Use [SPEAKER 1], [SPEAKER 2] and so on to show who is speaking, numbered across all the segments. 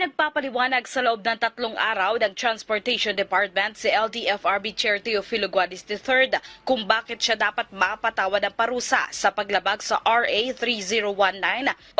[SPEAKER 1] Ipinagpapaliwanag sa loob ng tatlong araw ng Transportation Department si LTFRB Chair Teofilo Guadis III kung bakit siya dapat mapatawa ng parusa sa paglabag sa RA 3019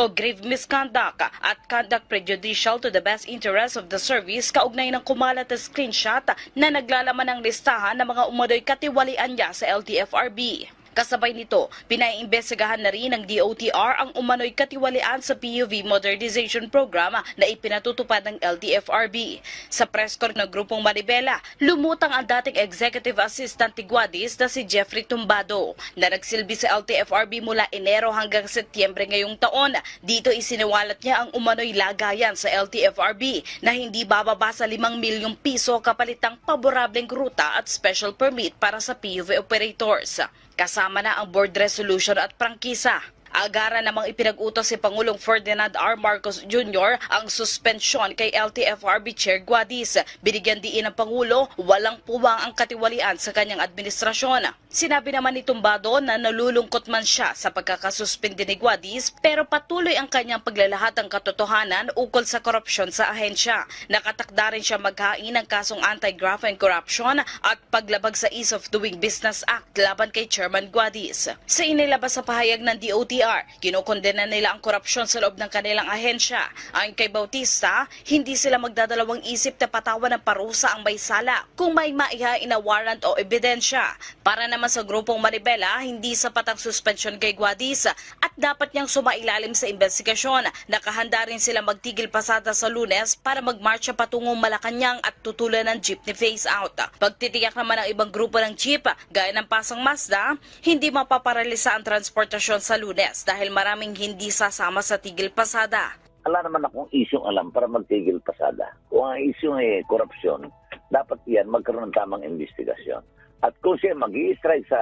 [SPEAKER 1] o grave misconduct at conduct prejudicial to the best interest of the service kaugnay ng kumalat na screenshot na naglalaman ng listahan ng mga umadoy katiwalian niya sa LTFRB. Kasabay nito, pinaiimbestigahan na rin ng DOTR ang umano'y katiwalian sa PUV Modernization Program na ipinatutupad ng LTFRB. Sa press con ng grupong Manibela, lumutang ang dating Executive Assistant Tiguadis na si Jeffrey Tumbado na nagsilbi sa LTFRB mula Enero hanggang Setyembre ngayong taon. Dito isiniwalat niya ang umano'y lagayan sa LTFRB na hindi bababa sa 5 milyong piso kapalitang paborableng ruta at special permit para sa PUV operators. Kasama na ang board resolution at prangkisa. Agara namang ipinag-utos si Pangulong Ferdinand R. Marcos Jr. ang suspensyon kay LTFRB Chair Guadis. Binigyan diin ng Pangulo, walang puwang ang katiwalian sa kanyang administrasyon. Sinabi naman ni Tumbado na nalulungkot man siya sa pagkakasuspindi ni Guadis pero patuloy ang kanyang paglalahat ng katotohanan ukol sa korupsyon sa ahensya. Nakatakda rin siya maghain ng kasong anti-graft and corruption at paglabag sa Ease of Doing Business Act laban kay Chairman Guadis. Sa inilabas sa pahayag ng DOTR, kinokondena nila ang korupsyon sa loob ng kanilang ahensya. Ayon kay Bautista, hindi sila magdadalawang isip na patawan ng parusa ang may sala kung may maihain na warrant o ebidensya. Para naman sa grupong Maribela, hindi sapat ang suspensyon kay Guadis at dapat niyang sumailalim sa investigasyon. Nakahanda rin sila magtigil pasada sa lunes para magmarcha patungong Malacanang at tutulan ng jeepney phase out. Pagtitiyak naman ng ibang grupo ng jeep, gaya ng Pasang Mazda, hindi mapaparalisa ang transportasyon sa lunes dahil maraming hindi sasama sa tigil pasada.
[SPEAKER 2] wala naman akong isyong alam para magtigil pasada. Kung ang isyong ay korupsyon, dapat yan magkaroon ng tamang investigasyon. At kung siya mag strike sa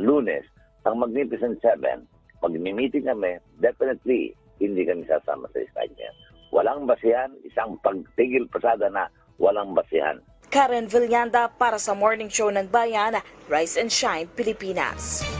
[SPEAKER 2] lunes, ang Magnificent Seven, mag-meeting kami, definitely hindi kami sasama sa strike niya. Walang basihan, isang pagtigil pasada na walang basihan.
[SPEAKER 1] Karen Villanda para sa Morning Show ng Bayan, Rise and Shine, Pilipinas.